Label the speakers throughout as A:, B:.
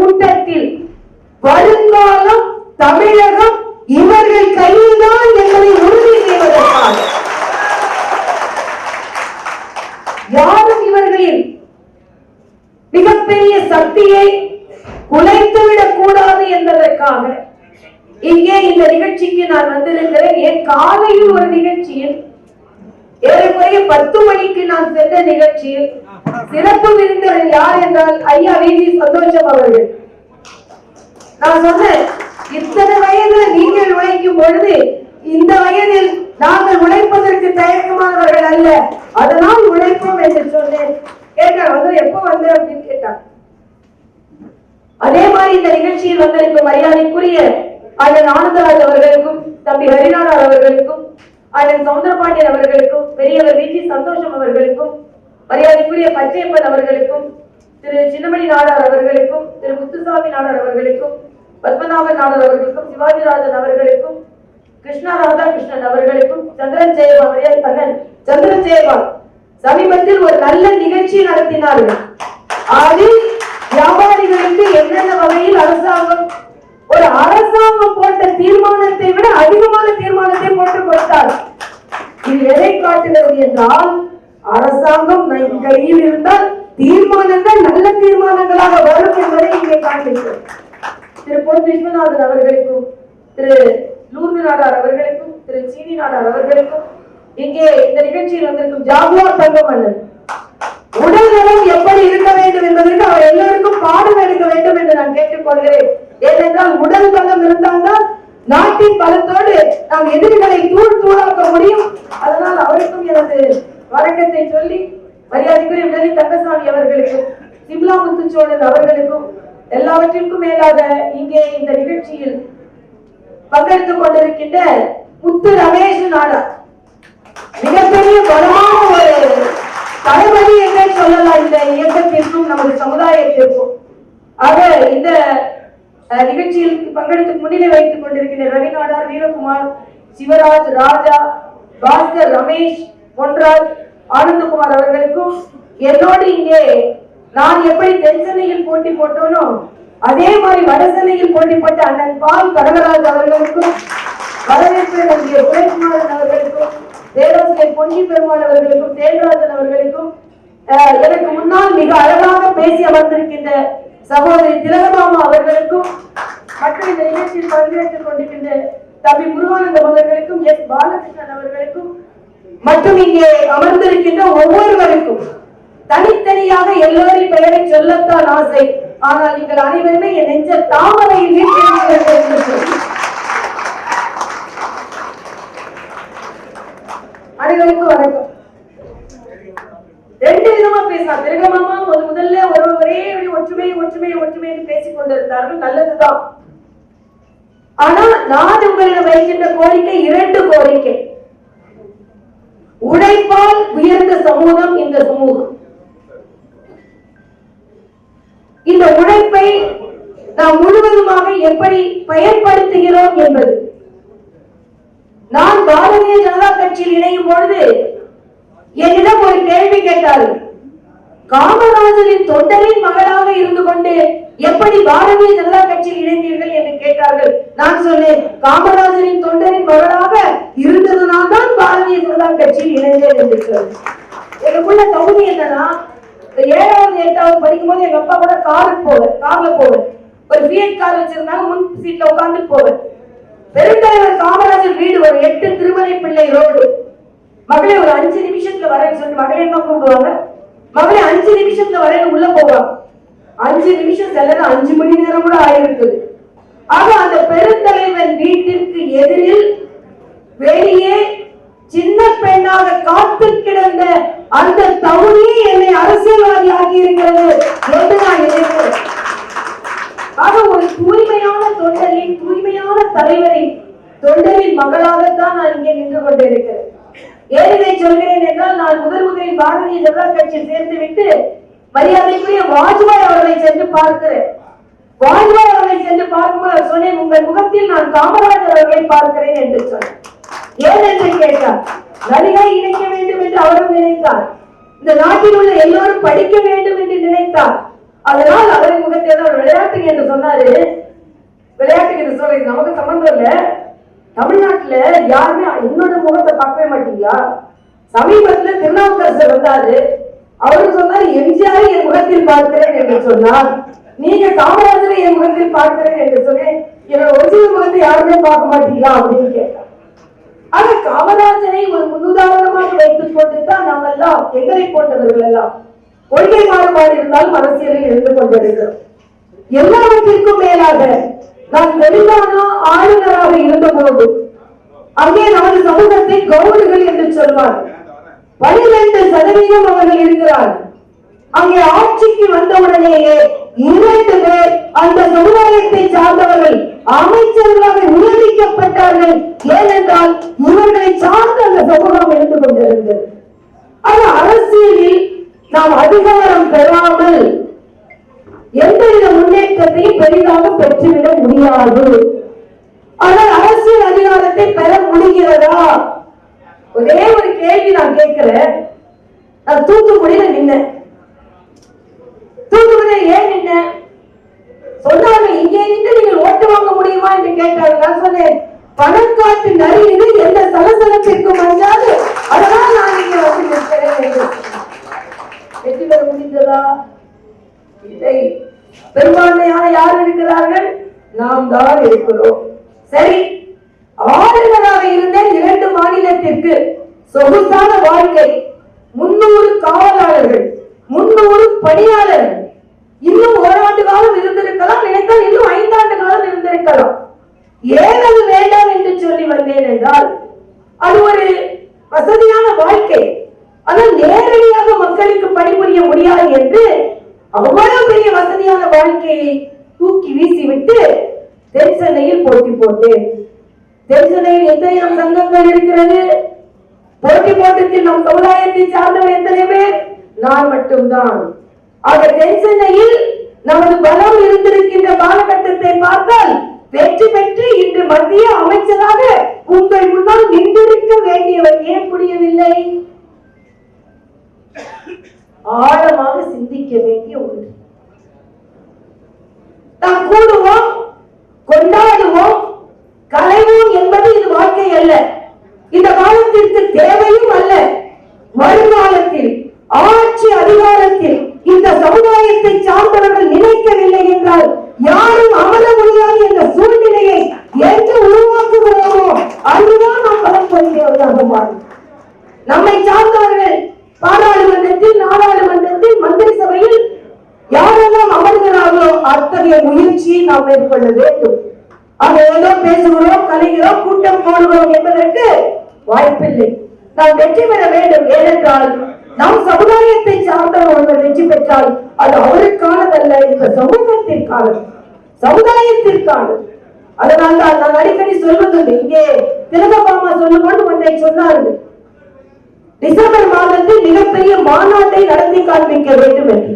A: pregunte காலை பத்து மணிக்கு நான் சென்ற நிகழ்ச்சியில் சிறப்பு விருந்தினர் யார் என்றால் ஐயா வீதி சந்தோஷம் அவர்கள். நான் சொன்னேன் இத்தனை வயதுல நீங்கள் உழைக்கும் பொழுது இந்த வயதில் நாங்கள் உழைப்பதற்கு தயக்கமானவர்கள் அல்ல அதனால் உழைப்போம் என்று சொன்னேன். கேட்டார் வந்து எப்ப வந்த? அப்படின்னு கேட்டார். அதே மாதிரி இந்த நிகழ்ச்சியில் வந்திருக்கும் மரியாதைக்குரிய அண்ணன் ஆனந்தராஜ் அவர்களுக்கும் தம்பி ஹரிநாதர் அவர்களுக்கும் அண்ணன் சவுந்தரபாண்டியன் அவர்களுக்கும் பெரியவர் விஜி சந்தோஷம் அவர்களுக்கும் மரியாதைக்குரிய பச்சையப்பன் அவர்களுக்கும் திரு. சின்னமணி நாடார் அவர்களுக்கும் திரு. முத்துசாமி நாடார் அவர்களுக்கும் பத்மநாபன் நாடார் அவர்களுக்கும் சிவாஜிராஜன் அவர்களுக்கும் கிருஷ்ணா ராதாகிருஷ்ணன் அவர்களுக்கும் சந்திரன் ஜெயபா மரியாதை அண்ணன் சந்திரன் ஜெயபா சமீபத்தில் ஒரு நல்ல நிகழ்ச்சி நடத்தினார்கள். அதில் வியாபாரிகளுக்கு என்னென்ன வகையில் அரசாங்கம் ஒரு அரசாங்கம் தீர்மானத்தை விட அதிகமான தீர்மானத்தை போட்டு கொடுத்தார். இது எதை காட்டுகிறது என்றால் அரசாங்கம் நம் கையில் இருந்தால் தீர்மானங்கள் நல்ல தீர்மானங்களாக வரும் என்பதை இங்கே காட்டுகிறது திரு பொன் விஸ்வநாதன் அவர்களுக்கும் திரு லூர்மி நாடார் அவர்களுக்கும் திரு சீனி நாடார் அவர்களுக்கும் இங்கே இந்த நிகழ்ச்சியில் வந்திருக்கும் ஜாகுவார் தங்கமன்னன் உடல் நலம் எப்படி இருக்க வேண்டும் என்பதற்கு அவர் எல்லோருக்கும் பாடம் எடுக்க வேண்டும் என்று நான் கேட்டுக்கொள்கிறேன். ஏனென்றால் உடல் பலம் இருந்தால்தான் நாட்டின் பலத்தோடு நாம் எதிரிகளை தூள் தூளாக்க முடியும். அதனால் அவருக்கும் எனது வணக்கத்தை சொல்லி மரியாதைக்குரிய உடனே தங்கசாமி அவர்களுக்கும் சிம்லா முத்துச்சோழன் அவர்களுக்கும் எல்லாவற்றிற்கும் மேலாக இங்கே இந்த நிகழ்ச்சியில் பங்கெடுத்துக் கொண்டிருக்கின்ற முத்து ரமேஷ் நாடா. மிகப்பெரிய பலமான ஒரு தளபதி என்றே சொல்லலாம். இந்த இயக்கத்திற்கும் நமது சமுதாயத்திற்கும். ஆக இந்த நிகழ்ச்சியில் பங்கெடுத்து முன்னிலை வைத்துக் கொண்டிருக்கின்ற ரவிநாடார் வீரகுமார் சிவராஜ் ராஜா பாஸ்கர் ரமேஷ் பொன்ராஜ் ஆனந்தகுமார் அவர்களுக்கும் என்னோடு இங்கே நான் எப்படி தென்சென்னையில் போட்டி போட்டோனோ அதே மாதிரி வடசென்னையில் போட்டி போட்ட அண்ணன் பால் கடகராஜ் அவர்களுக்கும் வரவேற்பு நல்கிய உதயகுமாரன் அவர்களுக்கும் தேவாசிரியர் பொன்னி பெருமாள் அவர்களுக்கும் தேவராஜன் அவர்களுக்கும் அஹ், எனக்கு முன்னால் மிக அழகாக பேசி அமர்ந்திருக்கின்ற சகோதரி திலகமாமா அவர்களுக்கும் மற்றும் இந்த நிகழ்ச்சியில் பங்கேற்றுக் கொண்டிருக்கின்ற தம்பி முருகானந்தம் அவர்களுக்கும் எஸ். பாலகிருஷ்ணன் அவர்களுக்கும் மற்றும் இங்கே அமர்ந்திருக்கின்ற ஒவ்வொருவருக்கும் தனித்தனியாக எல்லோரின் பெயரை சொல்லத்தான் ஆசை. ஆனால் நீங்கள் அனைவருமே என் நெஞ்ச தாமரையில் அனைவருக்கும் வணக்கம். விதமா பேசலாம் திருகமாமா முதல் முதல்ல ஒரு ஒரே ஒரு ஒற்றுமை ஒற்றுமை ஒற்றுமைன்னு பேசிக் கொண்டிருந்தார்கள். நல்லதுதான். ஆனா நான் உங்களிடம் வைக்கின்ற கோரிக்கை இரண்டு கோரிக்கை. உழைப்பால் உயர்ந்த சமூகம் இந்த சமூகம். இந்த உழைப்பை நாம் முழுவதுமாக எப்படி பயன்படுத்துகிறோம் என்பது. நான் பாரதிய ஜனதா கட்சியில் இணையும் பொழுது என்னிடம் ஒரு கேள்வி கேட்டார்கள். காமராஜரின் தொண்டரின் மகளாக இருந்து கொண்டு எப்படி பாரதிய ஜனதா கட்சியில் இணைந்தீர்கள் என்று கேட்டார்கள். நான் சொன்னேன் காமராஜரின் தொண்டரின் மகளாக இருந்ததுனால் தான் பாரதிய ஜனதா கட்சியில் இணைந்தேன் என்று சொன்னேன் எனக்குள்ள தகுதி என்னன்னா ஏழாவது எட்டாவது படிக்கும்போது எங்க அப்பா கூட காருக்கு போவேன் கார்ல போவேன். ஒரு பிஎட் கார் வச்சிருந்தாங்க முன் சீட்ல உட்கார்ந்து போவேன். பெருந்தலைவர் காமராஜர் வீடு ஒரு எட்டு திருமலை பிள்ளை ரோடு. மகளே ஒரு அஞ்சு நிமிஷத்துல வரேன்னு சொல்லிட்டு மகளே என்ன கூப்பிடுவாங்க? மகளே அஞ்சு நிமிஷத்துல வரையில உள்ள போவாங்க அஞ்சு நிமிஷம் செல்லது அஞ்சு மணி நேரம் கூட ஆயிருக்குது. ஆக அந்த பெருந்தலைவன் வீட்டிற்கு எதிரில் வெளியே சின்ன பெண்ணாக காத்து கிடந்த அந்த தகுதியே என்னை அரசியல்வாதி ஆகி இருக்கிறது என்று நான் நினைக்கிறேன் ஆக ஒரு தூய்மையான தொண்டரின் தூய்மையான தலைவரின் தொண்டரின் மகளாகத்தான் நான் இங்கே நின்று கொண்டிருக்கிறேன். ஏன் இதை சொல்கிறேன் என்றால் நான் முதல் முதலில் பாரதிய ஜனதா கட்சியில் சேர்த்து விட்டு மரியாதைக்குரிய வாஜ்பாய் அவர்களை சென்று பார்க்கிறேன். வாஜ்பாய் அவர்களை சென்று பார்க்கும்போது அவர் சொன்னேன் உங்கள் முகத்தில் நான் காமராஜர் அவர்களை பார்க்கிறேன் என்று சொன்னேன் ஏன் என்று கேட்டார். நடிகை இணைக்க வேண்டும் என்று அவரும் நினைத்தார். இந்த நாட்டில் உள்ள எல்லோரும் படிக்க வேண்டும் என்று நினைத்தார். அதனால் அவரின் முகத்தை ஏதோ விளையாட்டுக்கு என்று சொன்னாரு. விளையாட்டுக்கு என்று சொல்றது நமக்கு சம்பந்தம் இல்ல. தமிழ்நாட்டுல யாருமே என்னோட முகத்தை பார்க்கவே மாட்டீங்களா? சமீபத்துல திருநாவுக்கரசர் வந்தாரு. அவரு சொன்னாரு எம்ஜிஆரை என் முகத்தில் பார்க்கிறேன் என்று சொன்னார். நீங்க காமராஜரை என் முகத்தில் பார்க்கிறேன் என்று சொன்னேன் என்னோட ஒரிஜினல் முகத்தை யாருமே பார்க்க மாட்டீங்களா? அப்படின்னு கேட்டார். ஆனா காமராஜரை ஒரு முன்னுதாரணமாக வைத்துக் கொண்டுதான் நாம் எல்லாம் எங்களை போன்றவர்கள் எல்லாம் கொள்கை மாறுபாடு இருந்தாலும் அரசியலில் இருந்து கொண்டிருக்கிறோம். எல்லாவற்றிற்கும் மேலாக நான் தெலுங்கானா ஆளுநராக இருந்தபோது அங்கே நமது சமூகத்தை கவுடுகள் என்று சொல்வார். பனிரெண்டு சதவீதம் அவர்கள் இருக்கிறார். அங்கே ஆட்சிக்கு வந்தவுடனேயே இரண்டு பேர் அந்த சமுதாயத்தை சார்ந்தவர்கள் அமைச்சர்களாக நியமிக்கப்பட்டார்கள். ஏனென்றால் இவர்களை சார்ந்த அந்த சமூகம் இருந்து கொண்டிருந்தது. அது அரசியலில் நாம் அதிகாரம் பெறாமல் எந்தவித முன்னேற்றத்தையும் பெரிதாக பெற்றுவிட முடியாது. ஆனால் அரசியல் அதிகாரத்தை பெற முடிகிறதா? ஒரே ஒரு கேள்வி நான் கேட்கிறேன் நான் தூத்துக்குடியில நின்னேன். தூத்துக்குடியில ஏன் நின்ன சொன்னாங்க இங்கே நின்று நீங்கள் ஓட்டு வாங்க முடியுமா? என்று கேட்டாங்க. நான் சொன்னேன் பணக்காட்டு நரி இது எந்த சலசலத்திற்கும் அஞ்சாது அதனால் நான் இங்கே வந்து நிற்கிறேன். வெற்றி பெற முடிந்ததா? இல்லை. பெரும்பான்மையான யார் இருக்கிறார்கள்? நாம் தான் இருக்கிறோம். சரி ஆளுநராக இருந்த இரண்டு மாநிலத்திற்கு சொகுசான வாழ்க்கை முன்னூறு காவலாளர்கள் முன்னூறு பணியாளர்கள் இன்னும் ஓராண்டு காலம் இருந்திருக்கலாம் நினைத்தால் இன்னும் ஐந்தாண்டு காலம் இருந்திருக்கலாம். ஏன் அது வேண்டாம் என்று சொல்லி வந்தேன் என்றால் அது ஒரு வசதியான வாழ்க்கை. ஆனால் நேரடியாக மக்களுக்கு பணிபுரிய முடியாது என்று அவ்வளவு பெரிய வசதியான வாழ்க்கையை தூக்கி வீசிவிட்டு தென் போட்டி போட்டு தென் எத்தனை நம் சங்கங்கள் இருக்கிறது? போட்டி போட்டத்தில் நம் சமுதாயத்தை சார்ந்தவர் எத்தனை பேர்? நான் மட்டும்தான். ஆக தென்சென்னையில் நமது பலம் இருந்திருக்கின்ற காலகட்டத்தை பார்த்தால் வெற்றி பெற்று இன்று மத்திய அமைச்சராக உங்கள் முன்னால் நின்றிருக்க வேண்டியவர் ஏன் முடியவில்லை? ஆழமாக சிந்திக்க வேண்டிய ஒன்று. நாம் கூடுவோம் கொண்டாடுவோம் கலைவோம் என்பது இது வாழ்க்கை அல்ல இந்த காலத்திற்கு தேவையும் அல்ல வருங்காலத்தில் ஆட்சி அதிகாரத்தில் இந்த சமுதாயத்தை சார்ந்தவர்கள் நினைக்கவில்லை என்றால் யாரும் அமர முடியாது என்ற சூழ்நிலையை என்று உருவாக்குகிறோமோ அங்குதான் நாம் பலம் கொள்கிறவர்களாக நம்மை சார்ந்தவர்கள் பாராளுமன்றத்தில் நாடாளுமன்றத்தில் மந்திரி சபையில் யாரெல்லாம் அமர்கிறார்களோ அத்தகைய முயற்சியை நாம் மேற்கொள்ள வேண்டும். அங்க ஏதோ பேசுகிறோம் கலைகிறோம் கூட்டம் போடுகிறோம் என்பதற்கு வாய்ப்பில்லை. நாம் வெற்றி பெற வேண்டும். ஏனென்றால் நம் சமுதாயத்தை சார்ந்தவர் ஒருவர் வெற்றி பெற்றால் அது அவருக்கானதல்ல இந்த சமூகத்திற்கானது. சமுதாயத்திற்கானது. அதனால் தான் நான் அடிக்கடி சொல்வதுண்டு இங்கே திலகபாமா சொல்லும் ஒன்றை சொன்னார்கள். டிசம்பர் மாதத்தில் மிகப்பெரிய மாநாட்டை நடத்தி காண்பிக்க வேண்டும் என்று.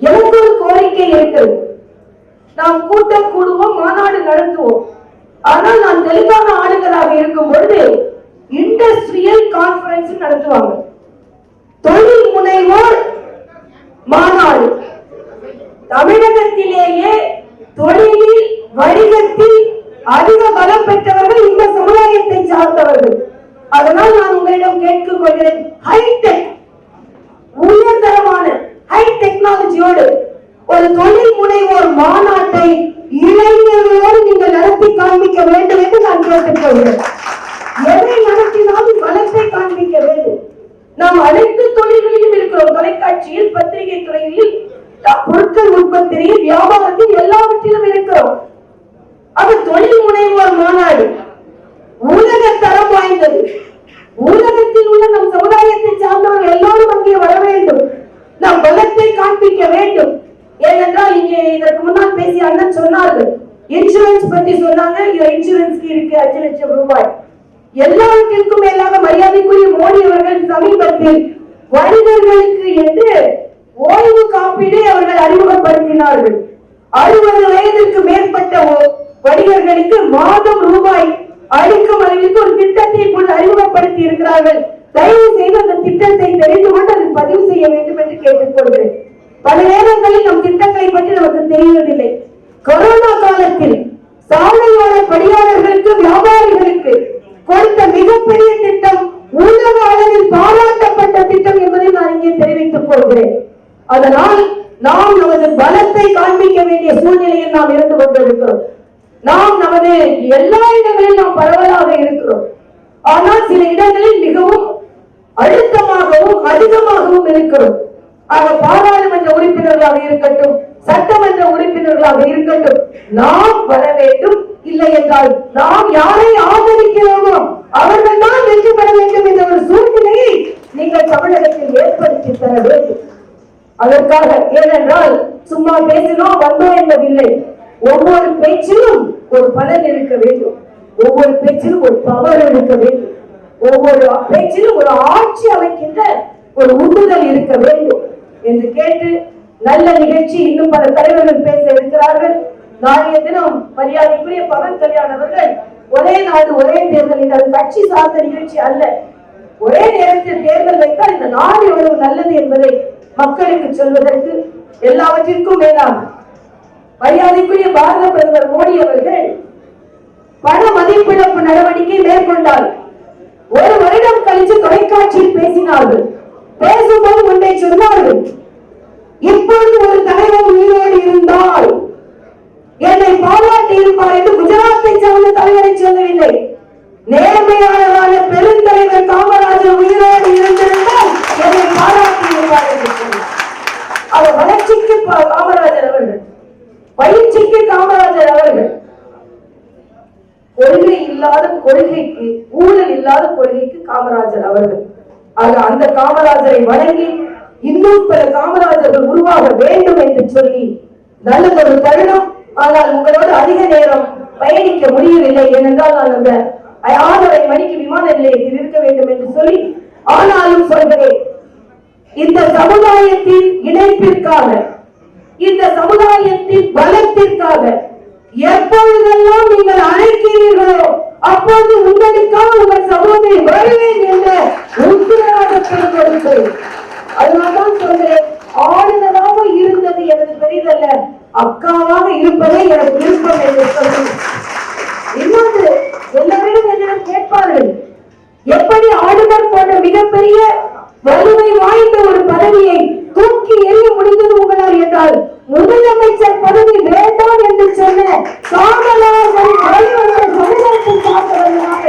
A: எனக்கு ஒரு கோரிக்கை இருக்கிறது. நாம் கூட்டம் கூடுவோம் மாநாடு நடத்துவோம். ஆனால் நான் தெளிவான ஆளுநராக இருக்கும் பொழுது இண்டஸ்ட்ரியல் கான்பரன்ஸ் நடத்துவாங்க. தொழில் முனைவோர் மாநாடு தமிழகத்திலேயே தொழிலில் வணிகத்தில் அதிக பலம் பெற்றவர்கள் இந்த சமுதாயத்தை சார்ந்தவர்கள் அதனால் நான் உங்களிடம் கேட்டுக் கொள்கிறேன் ஹைடெக் உயர்தரமான ஹை டெக்னாலஜியோடு ஒரு தொழில் முனைவோர் மாநாட்டை இளைஞர்களோடு நீங்கள் நடத்தி காண்பிக்க வேண்டும் என்று நான் கேட்டுக்கொள்கிறேன் எதை நடத்தினாலும் வளத்தை காண்பிக்க வேண்டும் நாம் அனைத்து தொழில்களிலும் இருக்கிறோம் தொலைக்காட்சியில் பத்திரிகை துறையில் பொருட்கள் உற்பத்தியில் வியாபாரத்தில் எல்லாவற்றிலும் இருக்கிறோம் அது தொழில் முனைவோர் மாநாடு உலக தரம் வாய்ந்தது உலகத்தில் உள்ள நம் சமுதாயத்தை சார்ந்தவர்கள் எல்லோரும் அங்கே வர வேண்டும் நாம் பலத்தை காண்பிக்க வேண்டும் ஏனென்றால் இங்கே இதற்கு முன்னால் பேசிய அண்ணன் சொன்னார்கள். இன்சூரன்ஸ் பத்தி சொன்னாங்க. இன்சூரன்ஸ்க்கு இருக்கு அஞ்சு லட்சம் ரூபாய். எல்லாவற்றிற்கும் மேலாக மரியாதைக்குரிய மோடி அவர்கள் சமீபத்தில் வணிகர்களுக்கு என்று ஓய்வு காப்பீடை அவர்கள் அறிமுகப்படுத்தினார்கள். அறுபது வயதிற்கு மேற்பட்ட வணிகர்களுக்கு மாதம் ரூபாய் அளிக்கும் அளவிற்கு ஒரு திட்டத்தை இப்பொழுது அறிமுகப்படுத்தி இருக்கிறார்கள். தயவு செய்து அந்த திட்டத்தை தெரிந்து கொண்டு அதை பதிவு செய்ய வேண்டும் என்று கேட்டுக்கொள்கிறேன். பல நேரங்களில் நம் திட்டங்களை பற்றி நமக்கு கொரோனா காலத்தில் சாலையோர பணியாளர்களுக்கு வியாபாரிகளுக்கு கொடுத்த மிகப்பெரிய திட்டம் உலக அளவில் பாராட்டப்பட்ட திட்டம் என்பதை நான் இங்கே தெரிவித்துக் கொள்கிறேன். அதனால் நாம் நமது பலத்தை காண்பிக்க வேண்டிய சூழ்நிலையில் நாம் இருந்து கொண்டிருக்கிறோம். நாம் நமது எல்லா இடங்களில் நாம் பரவலாக இருக்கிறோம். ஆனால் சில இடங்களில் மிகவும் அழுத்தமாகவும் அதிகமாகவும் இருக்கிறோம். ஆக பாராளுமன்ற உறுப்பினர்களாக இருக்கட்டும் சட்டமன்ற உறுப்பினர்களாக இருக்கட்டும் நாம் வர வேண்டும். இல்லை என்றால் நாம் யாரை ஆதரிக்கிறோமோ அவர்கள் தான் வெற்றி பெற வேண்டும் என்ற ஒரு சூழ்நிலையை நீங்கள் தமிழகத்தில் ஏற்படுத்தி தர வேண்டும். அதற்காக ஏனென்றால் சும்மா பேசினோம் வந்தோம் என்பதில்லை. ஒவ்வொரு பேச்சிலும் ஒரு பலன் இருக்க வேண்டும். ஒவ்வொரு பேச்சிலும் ஒரு பவர் இருக்க வேண்டும். ஒவ்வொரு பேச்சிலும் ஒரு ஆட்சி அமைக்கின்ற ஒரு உந்துதல் இருக்க வேண்டும் என்று கேட்டு நல்ல நிகழ்ச்சி இன்னும் பல தலைவர்கள் பேச இருக்கிறார்கள். நாளைய தினம் மரியாதைக்குரிய பவன் கல்யாண் அவர்கள் ஒரே நாடு ஒரே தேர்தல் இது அது கட்சி சார்ந்த நிகழ்ச்சி அல்ல. ஒரே நேரத்தில் தேர்தல் வைத்தால் இந்த நாடு எவ்வளவு நல்லது என்பதை மக்களுக்கு சொல்வதற்கு எல்லாவற்றிற்கும் மேலாக மரியாதைக்குரிய பாரத பிரதமர் மோடி அவர்கள் பண மதிப்பிழப்பு நடவடிக்கை மேற்கொண்டார். ஒரு வருடம் கழித்து தொலைக்காட்சியில் பேசினார்கள். பேசும்போது ஒன்றை சொன்னார்கள். இப்பொழுது ஒரு தலைவர் உயிரோடு இருந்தால் என்னை பாராட்டி இருப்பார் என்று குஜராத்தை சார்ந்த தலைவரை சொல்லவில்லை. நேர்மையாளரான பெருந்தலைவர் காமராஜர் உயிரோடு இருந்திருந்தால் என்னை பாராட்டி இருப்பார் என்று சொன்னார் அவர் வளர்ச்சிக்கு காமராஜர் அவர்கள். பயிற்சிக்கு காமராஜர் அவர்கள். கொள்கை இல்லாத கொள்கைக்கு ஊழல் இல்லாத கொள்கைக்கு காமராஜர் அவர்கள். ஆக அந்த காமராஜரை வணங்கி இன்னும் பல காமராஜர்கள் உருவாக வேண்டும் என்று சொல்லி நல்லதொரு தருணம். ஆனால் உங்களோடு அதிக நேரம் பயணிக்க முடியவில்லை ஏனென்றால் நான் அந்த ஆறரை மணிக்கு விமான நிலையத்தில் இருக்க வேண்டும் என்று சொல்லி ஆனாலும் சொல்கிறேன். இந்த சமுதாயத்தின் இணைப்பிற்காக இந்த சமுதாயத்தின் பலத்திற்காக எப்பொழுதெல்லாம் நீங்கள் அழைக்கிறீர்களோ அப்போது உங்களுக்காக உங்கள் சமூகத்தை வருவேன் என்ற உத்தரவாதத்தை கொடுக்கிறேன் அதனால்தான் சொல்றேன் ஆளுநராக இருந்தது எனக்கு பெரிதல்ல அக்காவாக இருப்பதே எனக்கு விருப்பம் என்று சொல்கிறேன் இன்னொன்று எல்லாரும் என்னிடம் கேட்பார்கள் எப்படி ஆளுநர் போன்ற மிகப்பெரிய வலிமை வாய்ந்த ஒரு பதவியை தூக்கி எறிய முடிந்தது உங்களால் என்றால் முதலமைச்சர் பதவி வேண்டாம் என்று சொன்ன காமராஜர் வழிவந்த தமிழகத்தை சார்ந்தவர்களாக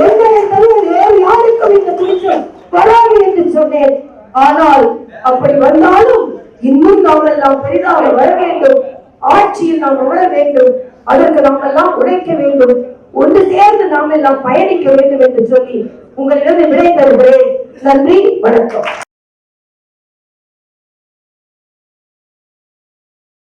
A: எங்களை தவிர வேறு யாருக்கும் இந்த துணிச்சல் வராது என்று சொன்னேன் ஆனால் அப்படி வந்தாலும் இன்னும் நாம் எல்லாம் பெரிதாக வர வேண்டும் ஆட்சியில் நாம் அமர வேண்டும் அதற்கு நாம் எல்லாம் உழைக்க வேண்டும் ஒன்று சேர்ந்து நாம்